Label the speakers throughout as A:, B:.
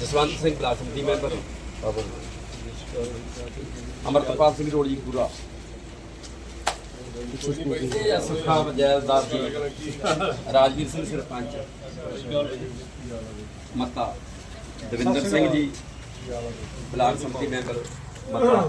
A: Jaswant Singh block samiti member. Amritpal Singh Rori ਪੂਰਾ। ਸੁਖਾ ਵਜੈਲਦਾਰ ਜੀ। ਰਾਜਵੀਰ ਸਿੰਘ ਸਰਪੰਚ। ਮਤਾ। ਦਵਿੰਦਰ ਸਿੰਘ ਜੀ। ਬਲਾਕ ਸਮਿਤੀ ਮੈਂਬਰ, ਮੱਤਾ।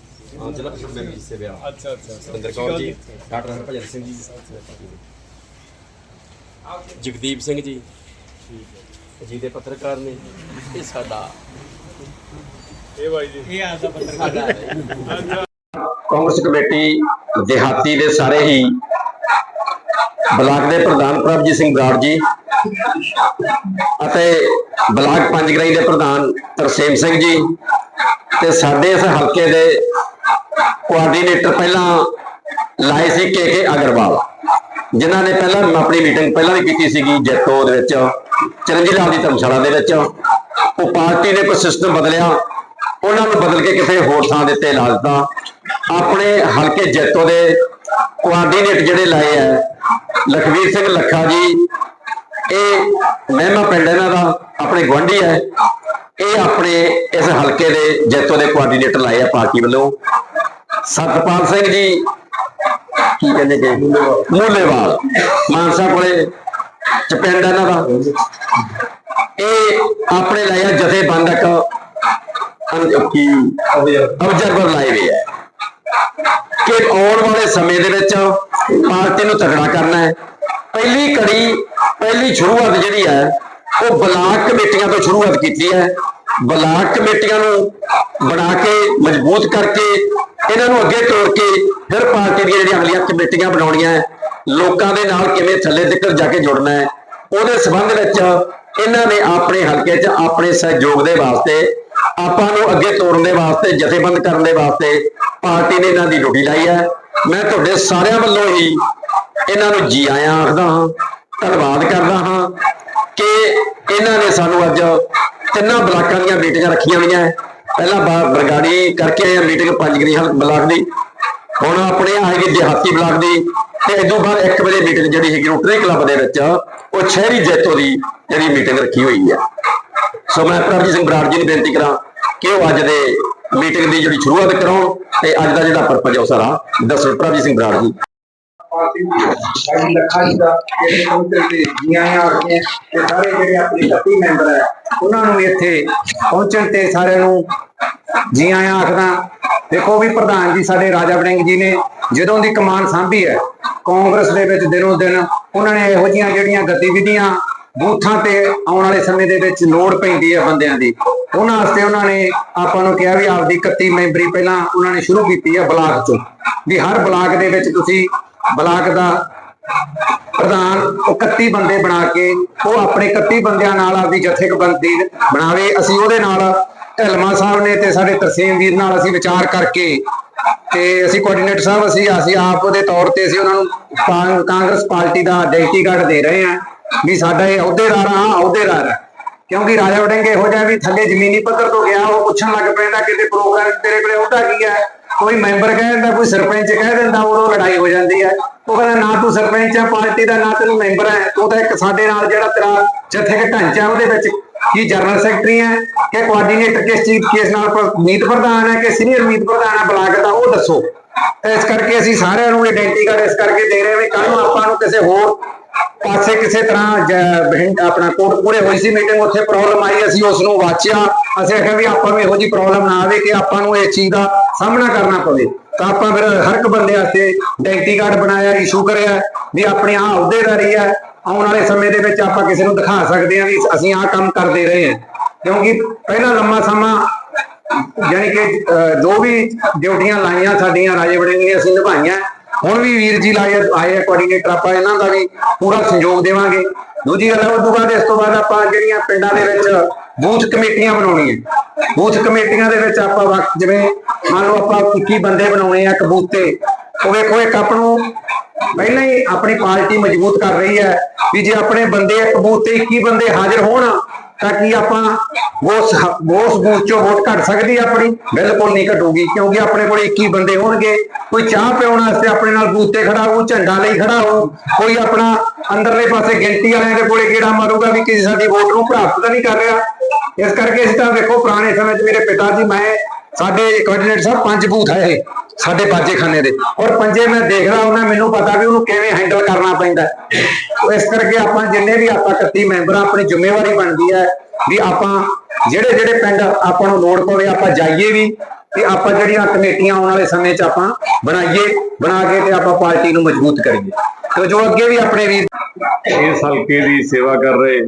B: ਹਾਂ
A: ਜ਼ਿਲ੍ਹਾ ਪ੍ਰੀਸ਼ਦ ਮੈਂਬਰ ਜੀ ਸੇਵਾ
B: ਅੱਛਾ ਅੱਛਾ
A: ਸਤਿੰਦਰ ਕੌਰ ਜੀ ਡਾਕਟਰ ਹਰਭਜਨ ਸਿੰਘ ਜੀ ਜਗਦੀਪ ਸਿੰਘ ਜੀ ਜੀ ਦੇ ਪੱਤਰਕਾਰ ਨੇ ਇਹ ਸਾਡਾ
B: ਇਹ ਬਾਈ ਜੀ
A: ਸਾਡਾ ਹੈ।
C: ਕਾਂਗਰਸ ਕਮੇਟੀ ਦਿਹਾਤੀ ਦੇ ਸਾਰੇ ਹੀ ਬਲਾਕ ਦੇ ਪ੍ਰਧਾਨ ਪ੍ਰਭਜੀਤ ਸਿੰਘ ਬਰਾੜ ਜੀ ਅਤੇ ਬਲਾਕ ਪੰਜਗਰਾਈ ਦੇ ਪ੍ਰਧਾਨ ਤਰਸੇਮ ਸਿੰਘ ਜੀ ਤੇ ਸਾਡੇ ਇਸ ਹਲਕੇ ਦੇ ਕੋਆਰਡੀਨੇਟਰ ਪਹਿਲਾਂ ਲਾਏ ਸੀ ਕੇ ਕੇ ਅਗਰਵਾਲ, ਜਿਨ੍ਹਾਂ ਨੇ ਪਹਿਲਾਂ ਆਪਣੀ ਮੀਟਿੰਗ ਪਹਿਲਾਂ ਵੀ ਕੀਤੀ ਸੀਗੀ ਜੈਤੋ ਦੇ ਵਿੱਚ, ਚਰਨਜੀਤ ਲਾਲ ਦੀ ਧਰਮਸ਼ਾਲਾ ਦੇ ਵਿੱਚ। ਉਹ ਪਾਰਟੀ ਨੇ ਕੋਈ ਸਿਸਟਮ ਬਦਲਿਆ, ਉਹਨਾਂ ਨੂੰ ਬਦਲ ਕੇ ਕਿਸੇ ਹੋਰ ਥਾਂ ਦੇ ਉੱਤੇ ਲਾ ਦਿੱਤਾ। ਆਪਣੇ ਹਲਕੇ ਜੈਤੋ ਦੇ ਕੋਆਰਡੀਨੇਟ ਜਿਹੜੇ ਲਾਏ ਆ, ਲਖਵੀਰ ਸਿੰਘ ਲੱਖਾ ਜੀ, ਇਹ ਮਹਿਮਾ ਪਿੰਡ ਇਹਨਾਂ ਦਾ, ਆਪਣੇ ਗੁਆਂਢੀ ਹੈ ਇਹ ਆਪਣੇ ਇਸ ਹਲਕੇ ਦੇ ਜੈਤੋ ਦੇ ਕੋਆਰਡੀਨੇਟਰ ਲਾਏ ਆ ਪਾਰਟੀ ਵੱਲੋਂ। ਸਤਪਾਲ ਸਿੰਘ ਜੀ। ਕੀ ਕਹਿੰਦੇ ਕਿ ਮੂਲੇਵਾਲ ਮਾਨਸਾ ਕੋਲੇ ਚ ਇਹਨਾਂ ਦਾ। ਇਹ ਆਪਣੇ ਲਾਇਆ ਜਥੇਬੰਦਕ ਕੀ ਅਬਜ਼ਰਵਰ ਲਾਏ ਹੋਏ ਹੈ ਕਿ ਆਉਣ ਵਾਲੇ ਸਮੇਂ ਦੇ ਵਿੱਚ ਪਾਰਟੀ ਨੂੰ ਤਗੜਾ ਕਰਨਾ ਹੈ। ਪਹਿਲੀ ਕੜੀ, ਪਹਿਲੀ ਸ਼ੁਰੂਆਤ ਜਿਹੜੀ ਹੈ, ਉਹ ਬਲਾਕ ਕਮੇਟੀਆਂ ਤੋਂ ਸ਼ੁਰੂਆਤ ਕੀਤੀ ਹੈ। ਬਲਾਕ ਕਮੇਟੀਆਂ ਨੂੰ ਬਣਾ ਕੇ ਮਜ਼ਬੂਤ ਕਰਕੇ ਇਹਨਾਂ ਨੂੰ ਅੱਗੇ ਤੋਰ ਕੇ ਫਿਰ ਪਾਰਟੀ ਦੀਆਂ ਜਿਹੜੀਆਂ ਅਗਲੀਆਂ ਕਮੇਟੀਆਂ ਬਣਾਉਣੀਆਂ ਲੋਕਾਂ ਦੇ ਨਾਲ ਕਿਵੇਂ ਥੱਲੇ ਤੱਕ ਜਾ ਕੇ ਜੁੜਨਾ ਹੈ, ਉਹਦੇ ਸੰਬੰਧ ਵਿੱਚ ਇਹਨਾਂ ਨੇ ਆਪਣੇ ਹਲਕੇ 'ਚ ਆਪਣੇ ਸਹਿਯੋਗ ਦੇ ਵਾਸਤੇ, ਆਪਾਂ ਨੂੰ ਅੱਗੇ ਤੋਰਨ ਦੇ ਵਾਸਤੇ, ਜਥੇਬੰਦ ਕਰਨ ਦੇ ਵਾਸਤੇ ਪਾਰਟੀ ਨੇ ਇਹਨਾਂ ਦੀ ਡਿਊਟੀ ਲਾਈ ਹੈ ਮੈਂ ਤੁਹਾਡੇ ਸਾਰਿਆਂ ਵੱਲੋਂ ਹੀ ਇਹਨਾਂ ਨੂੰ ਜੀ ਆਇਆਂ ਆਖਦਾ ਹਾਂ, ਧੰਨਵਾਦ ਕਰਦਾ ਹਾਂ ਕਿ ਇਹਨਾਂ ਨੇ ਸਾਨੂੰ ਅੱਜ ਤਿੰਨਾਂ ਬਲਾਕਾਂ ਦੀਆਂ ਮੀਟਿੰਗਾਂ ਰੱਖੀਆਂ ਹੋਈਆਂ ਹੈ। ਪਹਿਲਾਂ ਬਾ- ਬਰਗਾੜੀ ਕਰਕੇ ਆਏ ਮੀਟਿੰਗ ਪੰਜਗਰੀ ਹਲਕ ਬਲਾਕ ਦੀ। ਹੁਣ ਆਪਣੇ ਆ ਹੈਗੀ ਦਿਹਾਤੀ ਬਲਾਕ ਦੀ। ਤੇ ਇਦੋਂ ਬਾਅਦ 1 ਵਜੇ ਮੀਟਿੰਗ ਜਿਹੜੀ ਹੈਗੀ ਰੋਟਰੀ ਕਲੱਬ ਦੇ ਵਿੱਚ, ਉਹ ਸ਼ਹਿਰੀ ਜੈਤੋ ਦੀ ਜਿਹੜੀ ਮੀਟਿੰਗ ਰੱਖੀ ਹੋਈ ਹੈ ਸੋ ਮੈਂ ਪ੍ਰਭਜੀਤ ਸਿੰਘ ਬਰਾੜ ਜੀ ਨੂੰ ਬੇਨਤੀ ਕਰਾਂ ਕਿ ਉਹ ਅੱਜ ਦੇ ਮੀਟਿੰਗ ਦੀ ਜਿਹੜੀ ਸ਼ੁਰੂਆਤ ਕਰਾਉਣ ਤੇ ਅੱਜ ਦਾ ਜਿਹੜਾ ਪਰਪਸ ਹੈ ਉਹ ਸਾਰਾ ਦੱਸੋ ਪ੍ਰਭਜੀਤ ਸਿੰਘ ਬਰਾੜ ਜੀ।
D: ਪਾਰਟੀ ਦੀ ਲੱਖਾਂ ਜੀ ਦਾ ਜਿਹੜੇ ਕਾਊਂਟਰ ਤੇ ਜੀਆਂ ਆ ਰਹੇ ਤੇ ਸਾਰੇ ਜਿਹੜੇ ਆਪਣੇ ਕੱਤੀ ਮੈਂਬਰ ਹੈ ਉਹਨਾਂ ਨੂੰ ਇੱਥੇ ਪਹੁੰਚਣ ਤੇ ਸਾਰਿਆਂ ਨੂੰ ਜੀਆਂ ਆਖਦਾ, ਦੇਖੋ ਵੀ ਪ੍ਰਧਾਨ ਜੀ ਸਾਡੇ ਰਾਜਾ ਵੜਿੰਗ ਜੀ ਨੇ ਜਦੋਂ ਦੀ ਕਮਾਨ ਸਾਂਭੀ ਹੈ, ਕਾਂਗਰਸ ਦੇ ਵਿੱਚ ਦਿਨੋਂ ਦਿਨ ਉਹਨਾਂ ਨੇ ਇਹੋ ਜੀਆਂ ਜਿਹੜੀਆਂ ਗਤੀਵਿਧੀਆਂ ਬੂਥਾਂ ਤੇ ਆਉਣ ਵਾਲੇ ਸਮੇਂ ਦੇ ਵਿੱਚ ਲੋੜ ਪੈਂਦੀ ਹੈ ਬੰਦਿਆਂ ਦੀ, ਉਹਨਾਂ ਵਾਸਤੇ ਉਹਨਾਂ ਨੇ ਆਪਾਂ ਨੂੰ ਕਿਹਾ ਵੀ ਆਪਦੀ 31 ਮੈਂਬਰੀ ਪਹਿਲਾਂ ਉਹਨਾਂ ਨੇ ਸ਼ੁਰੂ ਕੀਤੀ ਹੈ ਬਲਾਕ ਚੋਂ, ਵੀ ਹਰ ਬਲਾਕ ਦੇ ਵਿੱਚ ਤੁਸੀਂ ਬਲਾਕ ਦਾ ਪ੍ਰਧਾਨ ਉਹ 31 ਬੰਦੇ ਬਣਾ ਕੇ ਉਹ ਆਪਣੇ 31 ਬੰਦਿਆਂ ਨਾਲ ਆਪਦੀ ਜਥੇਬੰਦੀ ਬਣਾਵੇ। ਅਸੀਂ ਉਹਦੇ ਨਾਲ ਢਲਮਾ ਸਾਹਿਬ ਨੇ ਤੇ ਸਾਡੇ ਤਰਸੇਮ ਵੀਰ ਨਾਲ ਅਸੀਂ ਵਿਚਾਰ ਕਰਕੇ ਤੇ ਅਸੀਂ ਕੋਆਰਡੀਨੇਟਰ ਸਾਹਿਬ ਅਸੀਂ ਅਸੀਂ ਆਪ ਦੇ ਤੌਰ ਤੇ ਅਸੀਂ ਉਹਨਾਂ ਨੂੰ ਕਾਂਗਰਸ ਪਾਰਟੀ ਦਾ ਆਇਡੈਂਟੀ ਕਾਰਡ ਦੇ ਰਹੇ ਹਾਂ ਵੀ ਸਾਡਾ ਇਹ ਅਹੁਦੇਦਾਰ ਆ ਅਹੁਦੇਦਾਰ ਆ। ਕਿਉਂਕਿ ਰਾਜਾ ਵੜਿੰਗ ਇਹੋ ਜਿਹਾ ਵੀ ਥੱਲੇ ਜ਼ਮੀਨੀ ਪੱਧਰ ਤੋਂ ਗਿਆ, ਉਹ ਪੁੱਛਣ ਲੱਗ ਪੈਂਦਾ ਕਿਤੇ ਪ੍ਰੋਗਰਾਮ ਤੇਰੇ ਕੋਲੇ ਉਹਦਾ ਕੀ ਹੈ? ਕੋਈ ਮੈਂਬਰ ਕਹਿ ਦਿੰਦਾ, ਕੋਈ ਸਰਪੰਚ ਕਹਿ ਦਿੰਦਾ, ਉਦੋਂ ਲੜਾਈ ਹੋ ਜਾਂਦੀ ਹੈ। ਉਹ ਕਹਿੰਦਾ, ਨਾ ਤੂੰ ਸਰਪੰਚ ਹੈ ਪਾਰਟੀ ਦਾ, ਨਾ ਤੈਨੂੰ ਮੈਂਬਰ ਹੈ ਤੂੰ ਤਾਂ ਇੱਕ ਸਾਡੇ ਨਾਲ ਜਿਹੜਾ ਤੇਰਾ ਜਥੇ ਦਾ ਢਾਂਚਾ ਉਹਦੇ ਵਿੱਚ ਕੀ ਜਨਰਲ ਸੈਕਟਰੀ ਹੈ, ਕਿ ਕੋਆਰਡੀਨੇਟਰ ਕਿਸ ਚੀਜ਼, ਕੇਸ ਨਾਲ ਮੀਤ ਪ੍ਰਧਾਨ ਹੈ, ਕਿ ਸੀਨੀਅਰ ਮੀਤ ਪ੍ਰਧਾਨ ਹੈ ਬਲਾਕ ਦਾ ਉਹ ਦੱਸੋ। ਇਸ ਕਰਕੇ ਅਸੀਂ ਸਾਰਿਆਂ ਨੂੰ ਆਇਡੈਂਟੀ ਕਾਰਡ ਇਸ ਕਰਕੇ ਦੇ ਰਹੇ ਹਾਂ ਵੀ ਕੱਲ ਨੂੰ ਆਪਾਂ ਨੂੰ ਕਿਸੇ ਹੋਰ ਪਾਸੇ ਕਿਸੇ ਤਰ੍ਹਾਂ ਆਪਣਾ ਕੋਟ ਪੂਰੇ ਹੋਈ ਸੀ ਮੀਟਿੰਗ ਉੱਥੇ ਪ੍ਰੋਬਲਮ ਆਈ ਅਸੀਂ ਉਸ ਨੂੰ ਵਾਚਿਆ। ਅਸੀਂ ਆਖਿਆ ਵੀ ਆਪਾਂ ਨੂੰ ਇਹੋ ਜੀ ਪ੍ਰੋਬਲਮ ਨਾ ਆਵੇ ਕਿ ਆਪਾਂ ਨੂੰ ਇਸ ਚੀਜ਼ ਦਾ ਸਾਹਮਣਾ ਕਰਨਾ ਪਵੇ। ਤਾਂ ਆਪਾਂ ਫਿਰ ਹਰ ਇੱਕ ਬੰਦੇ ਵਾਸਤੇ ਆਇਡੈਂਟੀ ਕਾਰਡ ਬਣਾਇਆ ਇਸ਼ੂ ਕਰਿਆ ਵੀ ਆਪਣੇ ਆਹ ਅਹੁਦੇਦਾਰੀ ਹੈ। ਆਉਣ ਵਾਲੇ ਸਮੇਂ ਦੇ ਵਿੱਚ ਆਪਾਂ ਕਿਸੇ ਨੂੰ ਦਿਖਾ ਸਕਦੇ ਹਾਂ ਵੀ ਅਸੀਂ ਆਹ ਕੰਮ ਕਰਦੇ ਰਹੇ ਹਾਂ। ਕਿਉਂਕਿ ਪਹਿਲਾਂ ਲੰਮਾ ਸਮਾਂ ਯਾਨੀ ਕਿ ਅਹ, ਜੋ ਵੀ ਡਿਊਟੀਆਂ ਲਾਈਆਂ ਸਾਡੀਆਂ ਰਾਜੇ ਵੜਿੰਗ ਦੀਆਂ ਅਸੀਂ ਨਿਭਾਈਆਂ। ਹੁਣ ਵੀ ਵੀਰ ਜੀ ਲਾਏ, ਆਏ ਕੋਆਰਡੀਨੇਟਰ ਆਪਾਂ ਇਹਨਾਂ ਦਾ ਵੀ ਪੂਰਾ ਸਹਿਯੋਗ ਦੇਵਾਂਗੇ। ਦੂਜੀ ਗੱਲ ਹੈ, ਉਸ ਬਾਅਦ, ਇਸ ਤੋਂ ਬਾਅਦ ਆਪਾਂ ਜਿਹੜੀਆਂ ਪਿੰਡਾਂ ਦੇ ਵਿੱਚ ਬੂਥ ਕਮੇਟੀਆਂ ਬਣਾਉਣੀਆਂ। ਬੂਥ ਕਮੇਟੀਆਂ ਦੇ ਵਿੱਚ ਆਪਾਂ ਵਕਤ ਜਿਵੇਂ ਮੰਨ ਲਓ ਆਪਾਂ 21 ਬੰਦੇ ਬਣਾਉਣੇ ਆ ਇੱਕ ਤੇ, ਉਹ ਵੇਖੋ, ਇੱਕ ਆਪ ਨੂੰ ਪਹਿਲਾਂ ਹੀ ਆਪਣੀ ਪਾਰਟੀ ਮਜ਼ਬੂਤ ਕਰ ਰਹੀ ਹੈ ਵੀ ਜੇ ਆਪਣੇ ਬੰਦੇ ਇੱਕ ਤੇ 21 ਬੰਦੇ ਹਾਜ਼ਰ ਹੋਣ ਤਾਂ ਕੀ ਆਪਾਂ ਉਸ ਉਸ ਬੂਥ ਚੋਂ ਵੋਟ ਘਟ ਸਕਦੀ ਹੈ ਆਪਣੀ? ਬਿਲਕੁਲ ਨਹੀਂ ਘਟੂਗੀ ਕਿਉਂਕਿ ਆਪਣੇ ਕੋਲ 21 ਬੰਦੇ ਹੋਣਗੇ। ਕੋਈ ਚਾਹ ਪਿਉਣ ਵਾਸਤੇ ਆਪਣੇ ਨਾਲ ਬੂਥ ਤੇ ਖੜਾ ਹੋਊ, ਝੰਡਾ ਲਈ ਖੜਾ ਹੋਊ, ਕੋਈ ਆਪਣਾ ਅੰਦਰਲੇ ਪਾਸੇ ਗਿਣਤੀ ਵਾਲਿਆਂ ਦੇ ਕੋਲੇ ਕਿਹੜਾ ਮਾਰੂਗਾ ਵੀ ਕਿਸੇ ਸਾਡੀ ਵੋਟ ਨੂੰ ਪ੍ਰਾਪਤ ਤਾਂ ਨਹੀਂ ਕਰ ਰਿਹਾ। ਇਸ ਕਰਕੇ ਅਸੀਂ ਤਾਂ ਵੇਖੋ ਪੁਰਾਣੇ ਸਮੇਂ 'ਚ ਮੇਰੇ ਪਿਤਾ ਜੀ, ਮੈਂ ਸਾਡੇ ਕੋਆਰਡੀਨੇਟਰ ਸਾਹਿਬ ਪੰਜ ਬੂਥ ਹੈ ਇਹ, ਸਾਡੇ ਬਾਜੇਖਾਨੇ ਦੇ। ਔਰ ਪੰਜੇ ਮੈਂ ਦੇਖਦਾ ਉਹਨਾਂ ਮੈਨੂੰ ਪਤਾ ਵੀ ਉਹਨੂੰ ਕਿਵੇਂ ਹੈਂਡਲ ਕਰਨਾ ਪੈਂਦਾ ਇਸ ਕਰਕੇ ਆਪਾਂ ਜਿੰਨੇ ਵੀ ਆਪਾਂ 31 ਮੈਂਬਰ ਆਪਣੀ ਜ਼ਿੰਮੇਵਾਰੀ ਬਣਦੀ ਹੈ ਵੀ ਆਪਾਂ ਜਿਹੜੇ ਜਿਹੜੇ ਪਿੰਡ ਆਪਾਂ ਨੂੰ ਲੋੜ ਪਵੇ, ਆਪਾਂ ਜਾਈਏ ਵੀ ਤੇ ਆਪਾਂ ਜਿਹੜੀਆਂ ਕਮੇਟੀਆਂ ਆਉਣ ਵਾਲੇ ਸਮੇਂ 'ਚ ਆਪਾਂ ਬਣਾਈਏ, ਬਣਾ ਕੇ ਤੇ ਆਪਾਂ ਪਾਰਟੀ ਨੂੰ ਮਜ਼ਬੂਤ ਕਰੀਏ। ਤੇ ਜੋ ਅੱਗੇ ਵੀ ਆਪਣੇ ਵੀਰ
B: ਇਸ ਹਲਕੇ ਦੀ ਸੇਵਾ ਕਰ ਰਹੇ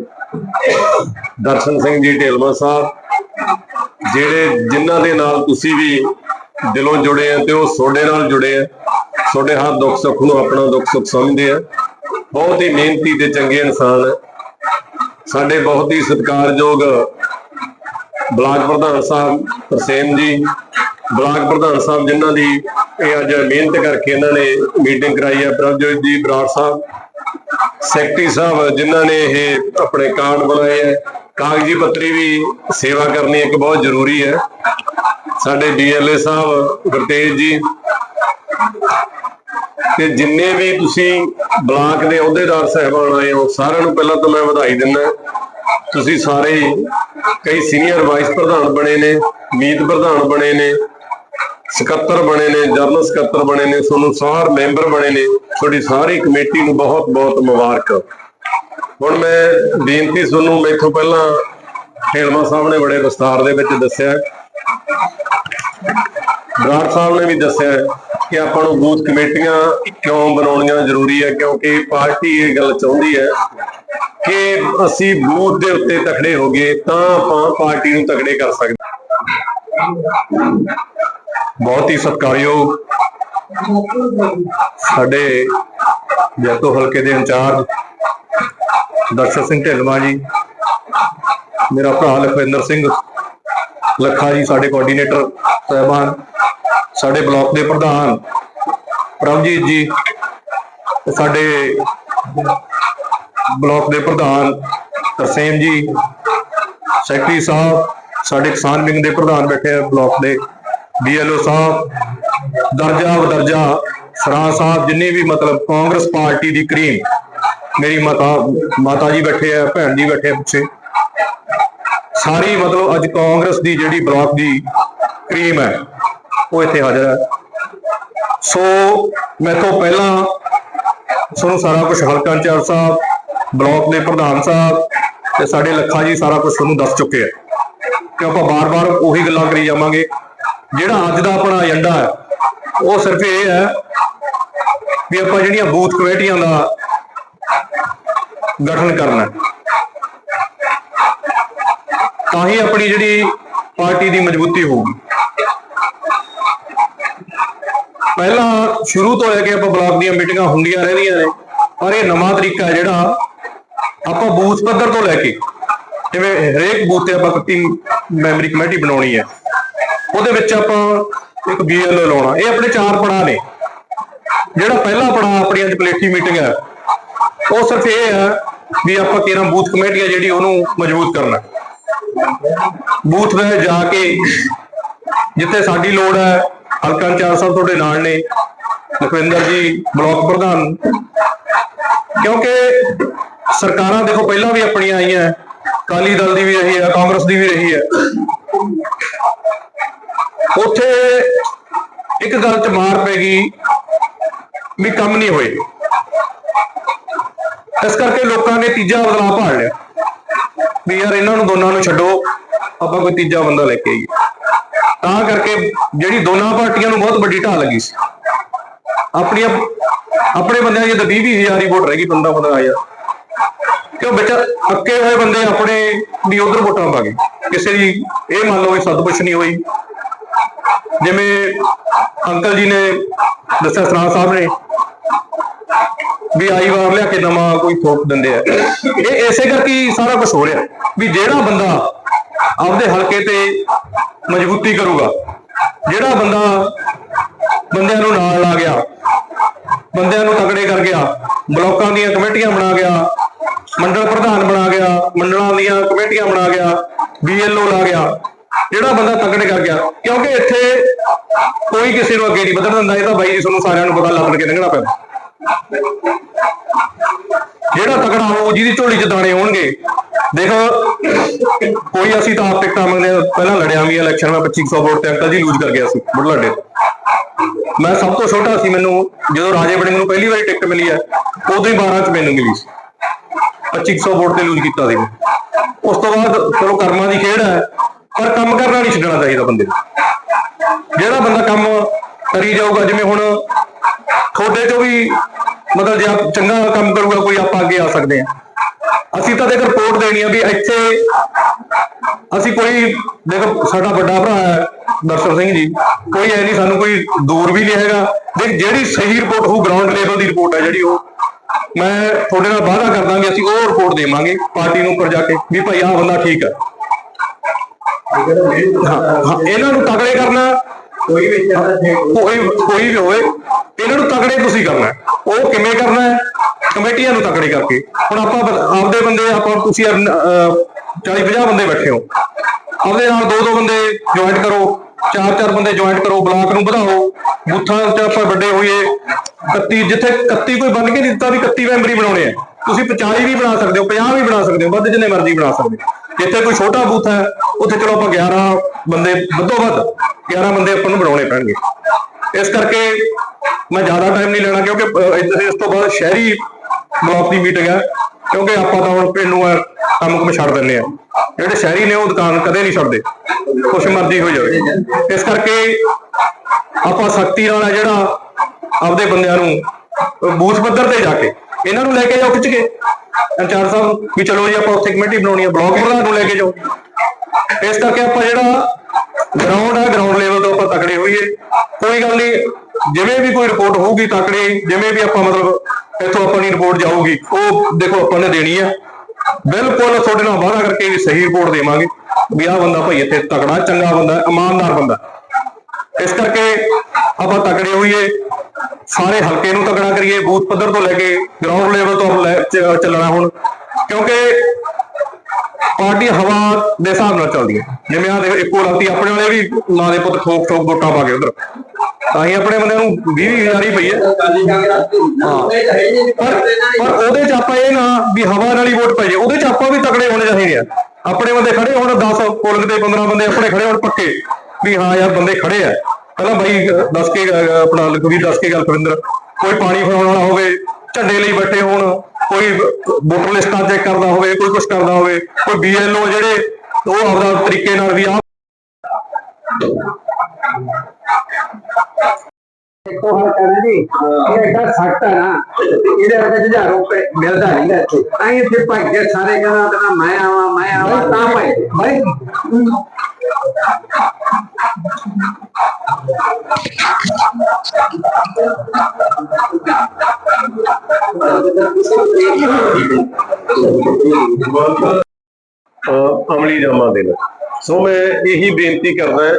B: ਦਰਸ਼ਨ ਸਿੰਘ ਜੀ ਢੇਲਵਾ ਸਾਹਿਬ ਜਿਹੜੇ ਜਿਨ੍ਹਾਂ ਦੇ ਨਾਲ ਤੁਸੀਂ ਵੀ ਦਿਲੋਂ ਜੁੜੇ ਆ ਤੇ ਉਹ ਤੁਹਾਡੇ ਨਾਲ ਜੁੜੇ ਆ, ਤੁਹਾਡੇ ਹਰ ਦੁੱਖ ਸੁੱਖ ਨੂੰ ਆਪਣਾ ਦੁੱਖ ਸੁੱਖ ਸਮਝਦੇ ਆ। ਬਹੁਤ ਹੀ ਮਿਹਨਤੀ ਤੇ ਚੰਗੇ ਇਨਸਾਨ ਹੈ ਸਾਡੇ ਬਹੁਤ ਹੀ ਸਤਿਕਾਰਯੋਗ ਬਲਾਕ ਪ੍ਰਧਾਨ ਸਾਹਿਬ ਤਰਸੇਮ ਜੀ, ਬਲਾਕ ਪ੍ਰਧਾਨ ਸਾਹਿਬ ਜਿਨ੍ਹਾਂ ਦੀ ਇਹ ਅੱਜ ਮਿਹਨਤ ਕਰਕੇ ਇਹਨਾਂ ਨੇ ਮੀਟਿੰਗ ਕਰਾਈ ਹੈ ਪ੍ਰਭਜੋਤ ਜੀ ਬਰਾੜ ਸਾਹਿਬ ਸੈਕਟਰੀ ਸਾਹਿਬ, ਜਿਨ੍ਹਾਂ ਨੇ ਇਹ ਆਪਣੇ ਕਾਰਡ ਬਣਾਏ ਹੈ, ਕਾਗਜ਼ੀ ਪੱਤਰੀ ਵੀ ਸੇਵਾ ਕਰਨੀ ਇੱਕ ਬਹੁਤ ਜ਼ਰੂਰੀ ਹੈ। ਸਾਡੇ ਡੀਐਲਏ ਸਾਹਿਬ, ਗੁਰਤੇਜ ਜੀ, ਤੇ ਜਿੰਨੇ ਵੀ ਤੁਸੀਂ ਬਲਾਕ ਦੇ ਅਹੁਦੇਦਾਰ ਸਹਿਬਾਨ ਆਏ ਹੋ, ਸਾਰਿਆਂ ਨੂੰ ਪਹਿਲਾਂ ਤਾਂ ਮੈਂ ਵਧਾਈ ਦਿੰਦਾ ਤੁਸੀਂ ਸਾਰੇ ਕਈ ਸੀਨੀਅਰ ਵਾਈਸ ਪ੍ਰਧਾਨ ਬਣੇ ਨੇ, ਮੀਤ ਪ੍ਰਧਾਨ ਬਣੇ ਨੇ ਸਕੱਤਰ ਬਣੇ ਨੇ, ਜਨਰਲ ਸਕੱਤਰ ਬਣੇ ਨੇ, ਤੁਹਾਨੂੰ ਸਾਰ ਮੈਂਬਰ ਬਣੇ ਨੇ, ਤੁਹਾਡੀ ਸਾਰੀ ਕਮੇਟੀ ਨੂੰ ਬਹੁਤ ਬਹੁਤ ਮੁਬਾਰਕ। ਹੁਣ ਮੈਂ ਬੇਨਤੀ ਤੁਹਾਨੂੰ ਮੈਥੋਂ ਪਹਿਲਾਂ ਢੇਲਮਾ ਸਾਹਿਬ ਨੇ ਬੜੇ ਵਿਸਤਾਰ ਦੇ ਵਿੱਚ ਦੱਸਿਆ ਬਰਾੜ ਸਾਹਿਬ ਨੇ ਵੀ ਦੱਸਿਆ ਕਿ ਆਪਾਂ ਨੂੰ ਬੂਥ ਕਮੇਟੀਆਂ ਕਿਉਂ ਬਣਾਉਣੀਆਂ ਜ਼ਰੂਰੀ ਹੈ, ਕਿਉਂਕਿ ਪਾਰਟੀ ਇਹ ਗੱਲ ਚਾਹੁੰਦੀ ਹੈ ਕਿ ਅਸੀਂ ਬੂਥ ਦੇ ਉੱਤੇ ਤਕੜੇ ਹੋ ਗਏ ਤਾਂ ਆਪਾਂ ਪਾਰਟੀ ਨੂੰ ਤਕੜੇ ਕਰ ਸਕਦੇ ਬਹੁਤ ਹੀ ਸਤਿਕਾਰਯੋਗ ਸਾਡੇ ਜੈਤੋ ਹਲਕੇ ਦੇ ਇੰਚਾਰਜ ਦਰਸ਼ਨ ਸਿੰਘ ਢਿੱਲਵਾਂ ਜੀ, ਮੇਰਾ ਭਰਾ ਲਖਵਿੰਦਰ ਸਿੰਘ ਲੱਖਾ ਜੀ, ਸਾਡੇ ਕੋਆਰਡੀਨੇਟਰ ਸਹਿਬਾਨ, ਸਾਡੇ ਬਲਾਕ ਦੇ ਪ੍ਰਧਾਨ ਪ੍ਰਭਜੀਤ ਜੀ ਸਾਡੇ ਬਲਾਕ ਦੇ ਪ੍ਰਧਾਨ ਤਰਸੇਮ ਜੀ, ਸੈਕਟਰੀ ਸਾਹਿਬ, ਸਾਡੇ ਕਿਸਾਨ ਵਿੰਗ ਦੇ ਪ੍ਰਧਾਨ ਬੈਠੇ ਆ ਬਲਾਕ ਦੇ। ਡੀਐਲਓ ਸਾਹਿਬ, ਦਰਜਾ ਬਦਰਜਾ ਸਰਾਂ ਸਾਹਿਬ, ਜਿੰਨੇ ਵੀ ਮਤਲਬ ਕਾਂਗਰਸ ਪਾਰਟੀ ਦੀ ਕਰੀਮ, ਮੇਰੀ ਮਾਤਾ ਮਾਤਾ ਜੀ ਬੈਠੇ ਆ, ਭੈਣ ਜੀ ਬੈਠੇ ਆ ਪਿੱਛੇ। ਸਾਰੀ ਮਤਲਬ ਅੱਜ ਕਾਂਗਰਸ ਦੀ ਜਿਹੜੀ ਬਲਾਕ ਦੀ ਕਰੀਮ ਹੈ, ਉਹ ਇੱਥੇ ਹਾਜ਼ਰ ਹੈ। ਸੋ, ਮੈਂ ਤੋਂ ਪਹਿਲਾਂ ਤੁਹਾਨੂੰ ਸਾਰਾ ਕੁਝ ਹਲਕਾ ਇੰਚਾਰਜ ਸਾਹਿਬ, ਬਲਾਕ ਦੇ ਪ੍ਰਧਾਨ ਸਾਹਿਬ ਤੇ ਸਾਡੇ ਲੱਖਾ ਜੀ ਸਾਰਾ ਕੁਝ ਤੁਹਾਨੂੰ ਦੱਸ ਚੁੱਕੇ ਆ। ਕਿ ਆਪਾਂ ਬਾਰ-ਬਾਰ ਉਹੀ ਗੱਲਾਂ ਕਰੀ ਜਾਵਾਂਗੇ। ਜਿਹੜਾ ਅੱਜ ਦਾ ਆਪਣਾ ਏਜੰਡਾ ਹੈ, ਉਹ ਸਿਰਫ ਇਹ ਹੈ ਵੀ ਆਪਾਂ ਜਿਹੜੀਆਂ ਬੂਥ ਕਮੇਟੀਆਂ ਦਾ ਗਠਨ ਕਰਨਾ ਤਾਂ ਹੀ ਆਪਣੀ ਜਿਹੜੀ ਪਾਰਟੀ ਦੀ ਮਜ਼ਬੂਤੀ ਹੋਊਗੀ। ਪਹਿਲਾਂ ਸ਼ੁਰੂ ਤੋਂ ਲੈ ਕੇ ਆਪਾਂ ਬਲਾਕ ਦੀਆਂ ਮੀਟਿੰਗਾਂ ਹੁੰਦੀਆਂ ਰਹਿੰਦੀਆਂ ਨੇ, ਪਰ ਇਹ ਨਵਾਂ ਤਰੀਕਾ ਹੈ ਜਿਹੜਾ ਆਪਾਂ ਬੂਥ ਪੱਧਰ ਤੋਂ ਲੈ ਕੇ, ਜਿਵੇਂ ਹਰੇਕ ਬੂਥ ਤੇ ਆਪਾਂ ਇਕੱਤੀ ਮੈਂਬਰੀ ਕਮੇਟੀ ਬਣਾਉਣੀ ਹੈ। ਉਹਦੇ ਵਿੱਚ ਆਪਾਂ ਇੱਕ ਬੀਐਲਓ ਲਾਉਣਾ। ਇਹ ਆਪਣੇ ਚਾਰ ਪੜਾਅ ਨੇ। ਜਿਹੜਾ ਪਹਿਲਾ ਪੜਾਅ ਆਪਣੀ ਅੱਜ ਪਲੇਠੀ ਮੀਟਿੰਗ ਹੈ, ਉਹ ਸਿਰਫ ਇਹ ਹੈ ਵੀ ਆਪਾਂ ਕਿਹੜਾ ਬੂਥ ਕਮੇਟੀ ਹੈ ਜਿਹੜੀ ਉਹਨੂੰ ਮਜ਼ਬੂਤ ਕਰਨਾ। ਬੂਥ ਵਿੱਚ ਜਾ ਕੇ ਜਿੱਥੇ ਸਾਡੀ ਲੋੜ ਹੈ ਹਲਕਾ ਚਾਰ ਸਾਹਿਬ ਤੁਹਾਡੇ ਨਾਲ ਨੇ ਲਖਵਿੰਦਰ ਜੀ, ਬਲਾਕ ਪ੍ਰਧਾਨ। ਕਿਉਂਕਿ ਸਰਕਾਰਾਂ ਦੇਖੋ, ਪਹਿਲਾਂ ਵੀ ਆਪਣੀਆਂ ਆਈਆਂ ਕਾਲੀ ਦਲ ਦੀ ਵੀ ਰਹੀ ਹੈ, ਕਾਂਗਰਸ ਦੀ ਵੀ ਰਹੀ ਹੈ। ਉੱਥੇ ਇੱਕ ਗੱਲ ਚ ਮਾਰ ਪੈ ਗਈ ਵੀ ਕੰਮ ਨਹੀਂ ਹੋਏ। ਇਸ ਕਰਕੇ ਲੋਕਾਂ ਨੇ ਤੀਜਾ ਬਦਲਾਅ ਭਾਲ ਲਿਆ। ਵੀ ਯਾਰ ਇਹਨਾਂ ਨੂੰ ਦੋਨਾਂ ਨੂੰ ਛੱਡੋ, ਆਪਾਂ ਕੋਈ ਤੀਜਾ ਬੰਦਾ ਲੈ ਕੇ ਆਈਏ। ਤਾਂ ਕਰਕੇ ਜਿਹੜੀ ਦੋਨਾਂ ਪਾਰਟੀਆਂ ਨੂੰ ਬਹੁਤ ਵੱਡੀ ਢਾਹ ਲੱਗੀ ਸੀ। ਆਪਣੀਆਂ, ਆਪਣੇ ਬੰਦਿਆਂ ਦੀ ਤਾਂ 20 ਹਜ਼ਾਰ ਹੀ ਵੋਟ ਰਹਿ ਗਈ 15 15 ਹਜ਼ਾਰ। ਕਿਉਂ ਵਿੱਚ ਅੱਕੇ ਹੋਏ ਬੰਦੇ ਆਪਣੇ ਵੀ ਉਧਰ ਵੋਟਾਂ ਪਾ ਗਏ। ਕਿਸੇ ਦੀ ਇਹ ਮੰਨ ਲਓ ਵੀ ਸਦਪੁੱਛ ਨਹੀਂ ਹੋਈ। ਜਿਵੇਂ ਅੰਕਲ ਜੀ ਨੇ ਦੱਸਿਆ ਸਰਾਂ ਸਾਹਿਬ ਨੇ ਵੀ ਆਈ ਵਾਰ ਲਿਆ ਕੇ ਨਵਾਂ ਕੋਈ ਥੋਪ ਦਿੰਦੇ ਆ। ਇਹ ਇਸੇ ਕਰਕੇ ਸਾਰਾ ਕੁਝ ਹੋ ਰਿਹਾ ਵੀ ਜਿਹੜਾ ਬੰਦਾ ਆਪਦੇ ਹਲਕੇ ਤੇ ਮਜ਼ਬੂਤੀ ਕਰੂਗਾ, ਜਿਹੜਾ ਬੰਦਾ ਬੰਦਿਆਂ ਨੂੰ ਨਾਲ ਲਾ ਗਿਆ, ਬੰਦਿਆਂ ਨੂੰ ਤਕੜੇ ਕਰ ਗਿਆ, ਬਲਾਕਾਂ ਦੀਆਂ ਕਮੇਟੀਆਂ ਬਣਾ ਗਿਆ, ਮੰਡਲ ਪ੍ਰਧਾਨ ਬਣਾ ਗਿਆ, ਮੰਡਲਾਂ ਦੀਆਂ ਕਮੇਟੀਆਂ ਬਣਾ ਗਿਆ ਬੀਐਲਓ ਲਾ ਗਿਆ ਜਿਹੜਾ ਬੰਦਾ ਤਕੜੇ ਕਰ ਗਿਆ, ਕਿਉਂਕਿ ਇੱਥੇ ਕੋਈ ਕਿਸੇ ਨੂੰ ਅੱਗੇ ਨਹੀਂ ਵਧਣ ਦਿੰਦਾ, ਇਹ ਤਾਂ ਬਾਈ ਜੀ ਤੁਹਾਨੂੰ ਸਾਰਿਆਂ ਨੂੰ ਪਤਾ ਲੱਗ ਕੇ ਲੰਘਣਾ ਪੈਂਦਾ ਜਿਹੜਾ ਤਕੜਾ ਹੋ ਜਿਹਦੀ ਝੋਲੀ 'ਚ ਦਾਣੇ ਹੋਣਗੇ, ਦੇਖ, ਕੋਈ ਅਸੀਂ ਤਾਂ ਆਪ ਟਿਕਟਾਂ ਮੰਗਦੇ ਹਾਂ। ਪਹਿਲਾਂ ਲੜਿਆ ਵੀ ਇਲੈਕਸ਼ਨ ਮੈਂ 2500 ਵੋਟ ਤੇ ਅੰਕਲ ਜੀ ਲੂਜ਼ ਕਰ ਗਿਆ ਸੀ ਬੁਢਲਾਡੇ ਮੈਂ ਸਭ ਤੋਂ ਛੋਟਾ ਸੀ ਮੈਨੂੰ, ਜਦੋਂ ਰਾਜੇ ਬੜਿੰਗ ਨੂੰ ਪਹਿਲੀ ਵਾਰੀ ਟਿਕਟ ਮਿਲੀ ਹੈ, ਉਦੋਂ ਹੀ 12 ਚ ਮੈਨੂੰ ਮਿਲੀ ਸੀ 2500 ਵੋਟ ਤੇ ਲੂਜ਼ ਕੀਤਾ ਸੀ ਮੈਂ। ਉਸ ਤੋਂ ਬਾਅਦ ਚਲੋ ਕਰਮਾਂ ਦੀ ਖੇਡ ਹੈ ਪਰ ਕੰਮ ਕਰਨਾ ਨਹੀਂ ਛੱਡਣਾ ਚਾਹੀਦਾ ਬੰਦੇ ਨੂੰ। ਜਿਹੜਾ ਬੰਦਾ ਕੰਮ ਕਰੀ ਜਾਊਗਾ, ਜਿਵੇਂ ਹੁਣ ਤੁਹਾਡੇ ਚੋਂ ਵੀ ਮਤਲਬ ਜੇ ਆਪ ਚੰਗਾ ਕੰਮ ਕਰੂਗਾ, ਕੋਈ ਆਪਾਂ ਅੱਗੇ ਆ ਸਕਦੇ ਆ ਅਸੀਂ ਤਾਂ ਦੇਖ ਰਿਪੋਰਟ ਦੇਣੀ ਆ ਵੀ ਇੱਥੇ ਅਸੀਂ ਕੋਈ, ਦੇਖੋ ਸਾਡਾ ਵੱਡਾ ਭਰਾ ਹੈ ਦਰਸ਼ਨ ਸਿੰਘ ਜੀ, ਕੋਈ ਐ ਨਹੀਂ ਸਾਨੂੰ ਕੋਈ ਦੂਰ ਵੀ ਨਹੀਂ ਹੈਗਾ। ਦੇਖ ਜਿਹੜੀ ਸਹੀ ਰਿਪੋਰਟ ਹੋਊ ਗਰਾਊਂਡ ਲੈਵਲ ਦੀ ਰਿਪੋਰਟ ਹੈ ਜਿਹੜੀ ਉਹ, ਮੈਂ ਤੁਹਾਡੇ ਨਾਲ ਵਾਅਦਾ ਕਰਦਾ ਵੀ ਅਸੀਂ ਉਹ ਰਿਪੋਰਟ ਦੇਵਾਂਗੇ, ਪਾਰਟੀ ਨੂੰ ਉੱਪਰ ਜਾ ਕੇ, ਵੀ ਭਾਈ ਆਹ ਬੰਦਾ ਠੀਕ ਹੈ ਹਾਂ ਇਹਨਾਂ ਨੂੰ ਤਗੜੇ ਕਰਨਾ।
D: ਕੋਈ ਵੀ
B: ਕੋਈ ਕੋਈ ਵੀ ਹੋਵੇ ਇਹਨਾਂ ਨੂੰ ਤਕੜੇ ਤੁਸੀਂ ਕਰਨਾ ਹੈ। ਉਹ ਕਿਵੇਂ ਕਰਨਾ ਹੈ? ਕਮੇਟੀਆਂ ਨੂੰ ਤਕੜੇ ਕਰਕੇ। ਹੁਣ ਆਪਾਂ ਬ- ਆਪਦੇ ਬੰਦੇ ਆਪਾਂ ਤੁਸੀਂ 40 50 ਬੰਦੇ ਬੈਠੇ ਹੋ। ਆਪਦੇ ਨਾਲ ਦੋ ਦੋ ਬੰਦੇ ਜੁਆਇੰਟ ਕਰੋ ਚਾਰ ਚਾਰ ਬੰਦੇ ਜੁਆਇੰਟ ਕਰੋ ਬਲਾਕ ਨੂੰ ਵਧਾਓ। ਬੂਥਾਂ 'ਚ ਆਪਾਂ ਵੱਡੇ ਹੋਈਏ। 31 ਜਿੱਥੇ 31 ਕੋਈ ਬਣ ਕੇ ਨਹੀਂ ਦਿੱਤਾ ਵੀ 31 ਮੈਂਬਰੀ ਬਣਾਉਣੇ ਆ ਤੁਸੀਂ 40 ਵੀ ਬਣਾ ਸਕਦੇ ਹੋ 50 ਵੀ ਬਣਾ ਸਕਦੇ ਹੋ, ਵੱਧ ਜਿੰਨੇ ਮਰਜ਼ੀ ਬਣਾ ਸਕਦੇ ਹੋ। ਜਿੱਥੇ ਕੋਈ ਛੋਟਾ ਬੂਥ ਹੈ, ਉੱਥੇ ਚਲੋ ਆਪਾਂ 11 ਬੰਦੇ, ਵੱਧੋ ਵੱਧ 11 ਬੰਦੇ ਆਪਾਂ ਨੂੰ ਬਣਾਉਣੇ ਪੈਣਗੇ। ਇਸ ਕਰਕੇ ਮੈਂ ਜ਼ਿਆਦਾ ਟਾਈਮ ਨਹੀਂ ਲੈਣਾ, ਕਿਉਂਕਿ ਇਸ ਤੋਂ ਬਾਅਦ ਸ਼ਹਿਰੀ ਬਲਾਕ ਦੀ ਮੀਟਿੰਗ ਹੈ, ਕਿਉਂਕਿ ਆਪਾਂ ਤਾਂ ਹੁਣ ਪਿੰਡੂ ਆ ਕੰਮ ਕੁਮ ਛੱਡ ਦਿੰਦੇ ਆ ਜਿਹੜੇ ਸ਼ਹਿਰੀ ਨੇ ਉਹ ਦੁਕਾਨ ਕਦੇ ਨਹੀਂ ਛੱਡਦੇ, ਕੁਛ ਮਰਜ਼ੀ ਹੋ ਜਾਵੇ। ਇਸ ਕਰਕੇ ਆਪਾਂ ਸਖਤੀ ਨਾਲ ਆ ਜਿਹੜਾ ਆਪਦੇ ਬੰਦਿਆਂ ਨੂੰ ਬੂਥ ਪੱਧਰ ਤੇ ਜਾ ਕੇ ਇਹਨਾਂ ਨੂੰ ਲੈ ਕੇ ਜਾਓ ਖਿੱਚ ਕੇ। ਇੰਚਾਰਜ ਸਾਹਿਬ ਵੀ ਚਲੋ ਜੀ, ਆਪਾਂ ਉੱਥੇ ਕਮੇਟੀ ਬਣਾਉਣੀ ਹੈ ਬਲਾਕ ਪ੍ਰਧਾਨ ਨੂੰ ਲੈ ਕੇ ਜਾਓ। ਇਸ ਕਰਕੇ ਆਪਾਂ ਜਿਹੜਾ ਗਰਾਊਂਡ ਆ ਗਰਾਊਂਡ ਲੈਵਲ ਤੋਂ ਆਪਾਂ ਤਕੜੇ ਹੋਈਏ। ਕੋਈ ਗੱਲ ਨਹੀਂ, ਜਿਵੇਂ ਵੀ ਕੋਈ ਰਿਪੋਰਟ ਹੋਊਗੀ ਤਕੜੇ, ਜਿਵੇਂ ਵੀ ਆਪਾਂ ਮਤਲਬ ਇੱਥੋਂ ਆਪਣੀ ਰਿਪੋਰਟ ਜਾਊਗੀ, ਉਹ ਦੇਖੋ ਆਪਾਂ ਨੇ ਦੇਣੀ ਹੈ ਬਿਲਕੁਲ ਤੁਹਾਡੇ ਨਾਲ ਵਾਅਦਾ ਕਰਕੇ ਵੀ ਸਹੀ ਰਿਪੋਰਟ ਦੇਵਾਂਗੇ। ਵੀ ਆਹ ਬੰਦਾ ਭਾਈ ਇੱਥੇ ਤਕੜਾ, ਚੰਗਾ ਬੰਦਾ, ਇਮਾਨਦਾਰ ਬੰਦਾ। ਇਸ ਕਰਕੇ ਆਪਾਂ ਤਕੜੇ ਹੋਈਏ। ਸਾਰੇ ਹਲਕੇ ਨੂੰ ਤਕੜਾ ਕਰੀਏ, ਬੂਥ ਪੱਧਰ ਤੋਂ ਲੈ ਕੇ ਗਰਾਊਂਡ ਲੈਵਲ ਤੋਂ ਚੱਲਣਾ ਹੁਣ, ਕਿਉਂਕਿ ਪਾਰਟੀ ਹਵਾ ਦੇ ਹਿਸਾਬ ਨਾਲ ਚੱਲਦੀ ਹੈ। ਜਿਵੇਂ ਆ ਦੇਖੋ, ਇੱਕੋ ਰਾਤੀ ਆਪਣੇ ਵਾਲੇ ਵੀ ਨਾਂ ਦੇ ਪੁੱਤ ਠੋਕ ਠੋਕ ਵੋਟਾਂ ਪਾ ਕੇ ਉਧਰ। ਤਾਂ ਹੀ ਆਪਣੇ ਬੰਦਿਆਂ ਨੂੰ 20 ਹਜ਼ਾਰ ਹੀ ਪਈ ਹੈ। ਪਰ ਪਰ ਉਹਦੇ ਚ ਆਪਾਂ ਇਹ ਨਾ ਵੀ ਹਵਾ ਨਾਲ ਹੀ ਵੋਟ ਪਈ ਜੇ ਉਹਦੇ ਚ ਆਪਾਂ ਵੀ ਤਕੜੇ ਹੋਣੇ ਚਾਹੀਦੇ ਆ। ਆਪਣੇ ਬੰਦੇ ਖੜੇ ਹੋਣ 10 ਪੁਲਿੰਗ ਦੇ 15 ਬੰਦੇ ਆਪਣੇ ਖੜੇ ਹੋਣ ਪੱਕੇ। ਵੀ ਹਾਂ ਯਾਰ, ਬੰਦੇ ਖੜੇ ਆ। ਪਹਿਲਾਂ ਬਾਈ ਦੱਸ ਕੇ ਆਪਣਾ ਲਖਵੀਰ ਦੱਸ ਕੇ ਗੱਲ ਕਰਿੰਦਰ ਕੋਈ ਪਾਣੀ ਫੜਾਉਣ ਵਾਲਾ ਹੋਵੇ ਝੰਡੇ ਲਈ ਬੈਠੇ ਹੋਣ ਕੋਈ ਵੋਟਰ ਲਿਸਟਾਂ ਚੈੱਕ ਕਰਦਾ ਹੋਵੇ ਕੋਈ ਕੁਝ ਕਰਦਾ ਹੋਵੇ ਕੋਈ ਬੀਐਲਓ ਜਿਹੜੇ ਉਹ ਆਪਦਾ ਤਰੀਕੇ ਨਾਲ ਵੀ ਆ
D: ਦੇਖੋ ਹਾਂ ਜੀ ਇਹ ਐਡਾ ਸਖਤ ਹੈ ਨਾ ਇਹਦੇ ਵਰਗੇ ਜੁਝਾਰੂ ਰੁਪਏ ਮਿਲਦਾ ਨਹੀਂ ਇੱਥੇ। ਤਾਂ ਹੀ ਇੱਥੇ ਕੇ ਸਾਰੇ ਕਹਿੰਦਾ ਮੈਂ ਆਵਾਂ ਮੈਂ ਆਵਾਂ ਤਾਂ ਭਾਈ ਭਾਈ
B: ਅਮਲੀ ਜਾਮਾ ਦੇਣਾ ਸੋ ਮੈਂ ਇਹੀ ਬੇਨਤੀ ਕਰਦਾ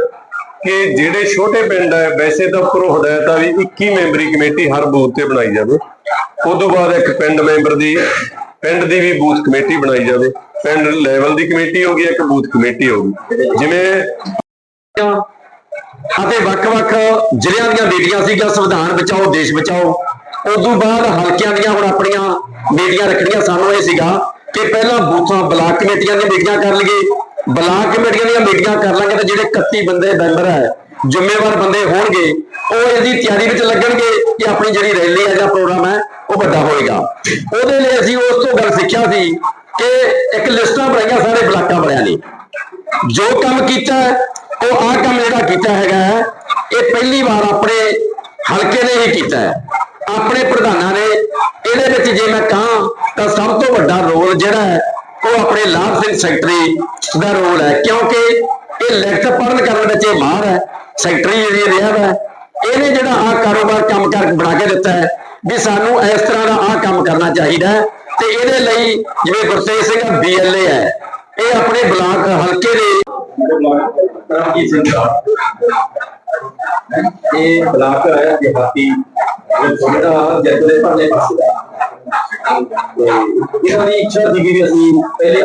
B: ਕਿ ਜਿਹੜੇ ਛੋਟੇ ਪਿੰਡ ਹੈ, ਵੈਸੇ ਤਾਂ ਉੱਪਰੋਂ ਹਦਾਇਤ ਆ ਵੀ 21 ਮੈਂਬਰੀ ਕਮੇਟੀ ਹਰ ਬੂਥ ਤੇ ਬਣਾਈ ਜਾਵੇ। ਉਸ ਤੋਂ ਬਾਅਦ ਇੱਕ ਪਿੰਡ ਮੈਂਬਰ ਦੀ, ਪਿੰਡ ਦੀ ਵੀ ਬੂਥ ਕਮੇਟੀ ਬਣਾਈ ਜਾਵੇ। ਪਿੰਡ ਲੈਵਲ ਦੀ ਕਮੇਟੀ ਹੋਗੀ ਇੱਕ ਬੂਥ ਕਮੇਟੀ ਹੋਗੀ ਜਿਵੇਂ
C: ਅਤੇ ਵੱਖ-ਵੱਖ ਜ਼ਿਲ੍ਹਿਆਂ ਦੀਆਂ ਮੀਟਿੰਗਾਂ ਸੀਗੀਆਂ ਸੰਵਿਧਾਨ ਬਚਾਓ, ਦੇਸ਼ ਬਚਾਓ ਉਸ ਤੋਂ ਬਾਅਦ ਹਲਕਿਆਂ ਦੀਆਂ ਹੁਣ ਆਪਣੀਆਂ ਮੀਟਿੰਗਾਂ ਰੱਖਣੀਆਂ ਸਾਨੂੰ ਇਹ ਸੀਗਾ ਕਿ ਪਹਿਲਾਂ ਬੂਥਾਂ ਬਲਾਕ ਕਮੇਟੀਆਂ ਦੀਆਂ ਮੀਟਿੰਗਾਂ ਕਰ ਲਈਏ, ਬਲਾਕ ਕਮੇਟੀਆਂ ਦੀਆਂ ਮੀਟਿੰਗਾਂ ਕਰ ਲਾਂਗੇ ਤੇ ਜਿਹੜੇ 31 ਬੰਦੇ ਮੈਂਬਰ ਹੈ, ਜ਼ਿੰਮੇਵਾਰ ਬੰਦੇ ਹੋਣਗੇ, ਉਹ ਇਹਦੀ ਤਿਆਰੀ ਵਿੱਚ ਲੱਗਣਗੇ ਕਿ ਆਪਣੀ ਜਿਹੜੀ ਰੈਲੀ ਹੈ ਜਾਂ ਪ੍ਰੋਗਰਾਮ ਹੈ, ਉਹ ਵੱਡਾ ਹੋਏਗਾ। ਉਹਦੇ ਲਈ ਅਸੀਂ ਉਸ ਤੋਂ ਗੱਲ ਸਿੱਖਿਆ ਸੀ ਕਿ ਇੱਕ ਲਿਸਟਾਂ ਬਣਾਈਆਂ ਸਾਰੇ ਬਲਾਕਾਂ ਵਾਲਿਆਂ ਨੇ। ਜੋ ਕੰਮ ਕੀਤਾ ਉਹ ਆਹ ਕੰਮ ਜਿਹੜਾ ਕੀਤਾ ਹੈਗਾ ਹੈ, ਇਹ ਪਹਿਲੀ ਵਾਰ ਆਪਣੇ ਹਲਕੇ ਨੇ ਹੀ ਕੀਤਾ ਹੈ। ਆਪਣੇ ਪ੍ਰਧਾਨਾਂ ਨੇ ਇਹਦੇ ਵਿੱਚ ਜੇ ਮੈਂ ਕਹਾਂ ਤਾਂ ਸਭ ਤੋਂ ਵੱਡਾ ਰੋਲ ਜਿਹੜਾ ਹੈ ਉਹ ਆਪਣੇ ਲਾਭ ਸਿੰਘ ਸੈਕਟਰੀ ਦਾ ਰੋਲ ਹੈ। ਕਿਉਂਕਿ ਇਹ ਲਿਖਤ ਪੜ੍ਹਨ ਕਰਨ ਵਿੱਚ ਇਹ ਮਾਹਰ ਹੈ ਸੈਕਟਰੀ ਜਿਹੜੀ ਰਿਹਾ ਹੈ। ਇਹਨੇ ਜਿਹੜਾ ਆਹ ਕਾਰੋਬਾਰ ਕੰਮ ਕਰ ਬਣਾ ਕੇ ਦਿੱਤਾ ਹੈ ਵੀ ਸਾਨੂੰ ਇਸ ਤਰ੍ਹਾਂ ਦਾ ਆਹ ਕੰਮ ਕਰਨਾ ਚਾਹੀਦਾ ਹੈ। ਤੇ ਇਹਦੇ ਲਈ ਜਿਵੇਂ ਗੁਰਤੇਜ ਸਿੰਘ ਬੀਐਲਏ ਹੈ। ਇਹ ਆਪਣੇ ਬਲਾਕ ਹਲਕੇ ਦੇ
B: ਰਾਜੀ ਸਿੰਘ ਦਾ। ਇਹ ਬਲਾਕ ਹੈ ਦਿਹਾਤੀ ਜਿਹੜਾ ਜੱਜਲੇ ਭਾਲੇ ਇਹਨਾਂ ਦੀ ਇੱਛਾ ਸੀ ਵੀ ਅਸੀਂ ਪਹਿਲੇ